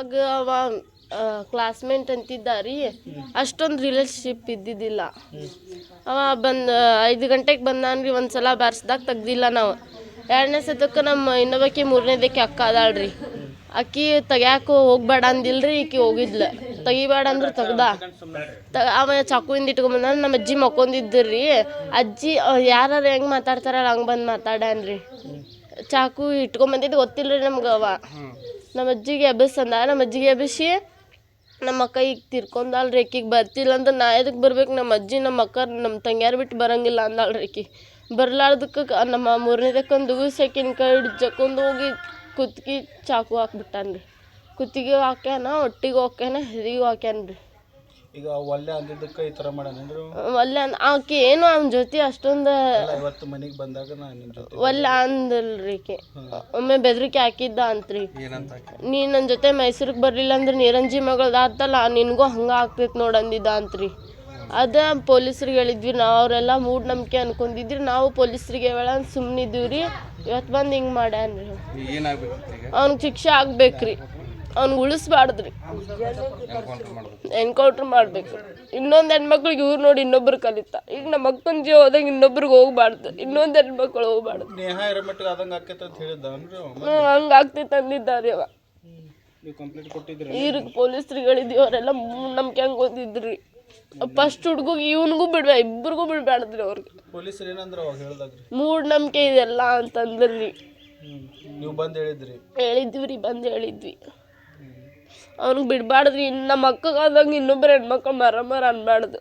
ಆಗ ಅವ ಕ್ಲಾಸ್ಮೇಟ್ ಅಂತಿದ್ದಾರಿ ರೀ ಅಷ್ಟೊಂದು ರಿಲೇಶನ್ಶಿಪ್ ಇದ್ದಿದ್ದಿಲ್ಲ. ಅವ ಬಂದು, ಐದು ಗಂಟೆಗೆ ಬಂದಾನ್ರಿ ಒಂದು ಸಲ ಬಾರ್ಸ್ದಾಗ ತೆಗ್ದಿಲ್ಲ ನಾವು. ಎರಡನೇ ಸತಕ್ಕೆ ನಮ್ಮ ಇನ್ನೊಬ್ಬಾಕಿ ಮೂರನೇದಕ್ಕೆ ಅಕ್ಕ ಅದಾಳ್ರಿ. ಅಕ್ಕಿ ತೆಗ್ಯಾಕ ಹೋಗ್ಬೇಡ ಅಂದಿಲ್ರಿ, ಈಕಿ ಹೋಗಿದ್ಲ. ತೆಗಿಬೇಡ ಅಂದ್ರೆ ತೆಗ್ದ. ಅವ ಚಾಕುವಿಂದ ಇಟ್ಕೊಂಬಂದ ನಮ್ಮ ಅಜ್ಜಿ ಮಕ್ಕೊಂದಿದ್ರಿ ಅಜ್ಜಿ ಯಾರು ಹೆಂಗೆ ಮಾತಾಡ್ತಾರಲ್ಲ ಹಂಗೆ ಬಂದು ಮಾತಾಡ್ಯಾನ್ರಿ. ಚಾಕು ಇಟ್ಕೊಂಬಂದಿದ್ದು ಗೊತ್ತಿಲ್ಲ ರೀ ನಮ್ಗೆ ಅವ. ನಮ್ಮ ಅಜ್ಜಿಗೆ ಎಬ್ಬಿಸಂದ ನಮ್ಮ ಅಜ್ಜಿಗೆ ಎಬ್ಬಿಸಿ ನಮ್ಮ ಅಕ್ಕ ಈಗ ತಿರ್ಕೊಂಡಲ್ರಿ ಆಕಿಗೆ ಬರ್ತಿಲ್ಲ ಅಂದ್ರೆ ನಾ ಎದಕ್ಕೆ ಬರ್ಬೇಕು? ನಮ್ಮ ಅಜ್ಜಿ, ನಮ್ಮ ಅಕ್ಕ, ನಮ್ಮ ತಂಗ್ಯಾರು ಬಿಟ್ಟು ಬರಂಗಿಲ್ಲ ಅಂದಾಳ್ರಿ ಆಕಿ. ಬರ್ಲಾರ್ದಕ್ಕೆ ನಮ್ಮ ಮೂರನೇದಕ್ಕೊಂದು ಆಕಿನ ಕೈ ಹೋಗಿ ಕುತ್ತಿಗೆ ಚಾಕು ಹಾಕ್ಬಿಟ್ಟಾನ್ರಿ. ಕುತ್ತಿಗೆ ಹಾಕ್ಯಾನ, ಹೊಟ್ಟಿಗೆ ಹಾಕ್ಯಾನ ಹೆದಿಗೆ ಹಾಕ್ಯಾನ್ರಿ ಈಗ ಒಳ್ಳೆ ಅಂದಿದ್ದಕ್ಕೆ ಈ ಥರ ಮಾಡ್ಯಾನೇನ್ರಿ ಒಲ್ಲೆ ಅಂದ್ ಆಕಿ ಏನು ಅವನ ಜೊತೆ ಅಷ್ಟೊಂದು ಅಲ್ಲ ಇವತ್ತು ಮನೆಗೆ ಬಂದಾಗ ನಾನು ನಿಮ್ಮ ಜೊತೆ ಒಲ್ಲೆ ಅಂದಲ್ರಿ ಆಕಿ ಒಮ್ಮೆ ಬೆದರಿಕೆ ಹಾಕಿದ್ದ ಅಂತ್ರಿ. ಏನಂತ ನೀ ನನ್ನ ಜೊತೆ ಮೈಸೂರಿಗೆ ಬರಲಿಲ್ಲ ಅಂದ್ರೆ ನಿರಂಜಿ ಮಗಳದಾತಲ್ಲ ನಿನಗೂ ಹಂಗೆ ಆಗ್ತೈತೆ ನೋಡಿ ಅಂದಿದ್ದ ಅಂತ್ರಿ. ಅದ ಪೊಲೀಸ್ರಿಗೆ ಹೇಳಿದ್ವಿ ನಾವು ಅವರೆಲ್ಲ ಮೂಢನಂಬಿಕೆ ಅನ್ಕೊಂಡಿದ್ರಿ ನಾವು ಪೊಲೀಸ್ರಿಗೆ ಹೇಳ ಸುಮ್ಮನಿದ್ದೀವಿ ರೀ ಇವತ್ತು ಬಂದು ಹಿಂಗೆ ಮಾಡ್ಯಾನ್ರಿ. ಏನಾಗ್ಬೇಕಿತ್ತು ಈಗ ಅವ್ನಿಗೆ ಶಿಕ್ಷೆ ಆಗ್ಬೇಕ್ರಿ. ಅವ್ನಿಗೆ ಉಳಿಸ್ಬಾರ್ದ್ರಿ. ಎನ್ಕೌಂಟ್ರ್ ಮಾಡ್ಬೇಕು. ಇನ್ನೊಂದು ಹೆಣ್ಮಕ್ಳಿಗೆ ಇವ್ರು ನೋಡಿ ಇನ್ನೊಬ್ರು ಕಲಿತ. ಈಗ ನಮ್ಮ ಅಕ್ಕನ ಜೀವ ಹೋದಾಗ ಇನ್ನೊಬ್ರಿಗೆ ಹೋಗ್ಬಾರ್ದು. ಇನ್ನೊಂದು ಹೆಣ್ಮಕ್ಳು ಹೋಗ್ಬಾರ್ದು. ಹ್ಮ್ ಹಂಗ ಆಗ್ತೈತೆ ಅಂದಿದ್ದಾರೆ ಅವ. ಈಗ ಪೊಲೀಸ್ರಿಗೆ ಹೇಳಿದ್ವಿ ಅವರೆಲ್ಲ ನಂಬಿಕೆ ಹಂಗೆ ಓದಿದ್ರಿ ಫಸ್ಟ್ ಹುಡುಗಿಗೆ ಇವನಿಗೂ ಬಿಡ್ಬೇ ಇಬ್ಬರಿಗೂ ಬಿಡ್ಬಾರ್ದ್ರಿ ಅವ್ರಿಗೆ. ಮೂಢನಂಬಿಕೆ ಇದೆಲ್ಲ ಅಂತಂದ್ರಿ. ನೀವು ಬಂದು ಹೇಳಿದ್ರಿ? ಹೇಳಿದ್ವಿ ರೀ ಬಂದು ಹೇಳಿದ್ವಿ. ಅವ್ನಿಗೆ ಬಿಡಬಾರ್ದ್ರಿ. ಇನ್ನು ನಮ್ಮ ಅಕ್ಕಗಾದಂಗೆ ಇನ್ನೊಬ್ಬರು ಹೆಣ್ಮಕ್ಳು ಮರ ಮರ ಅನ್ಬಾರ್ದು.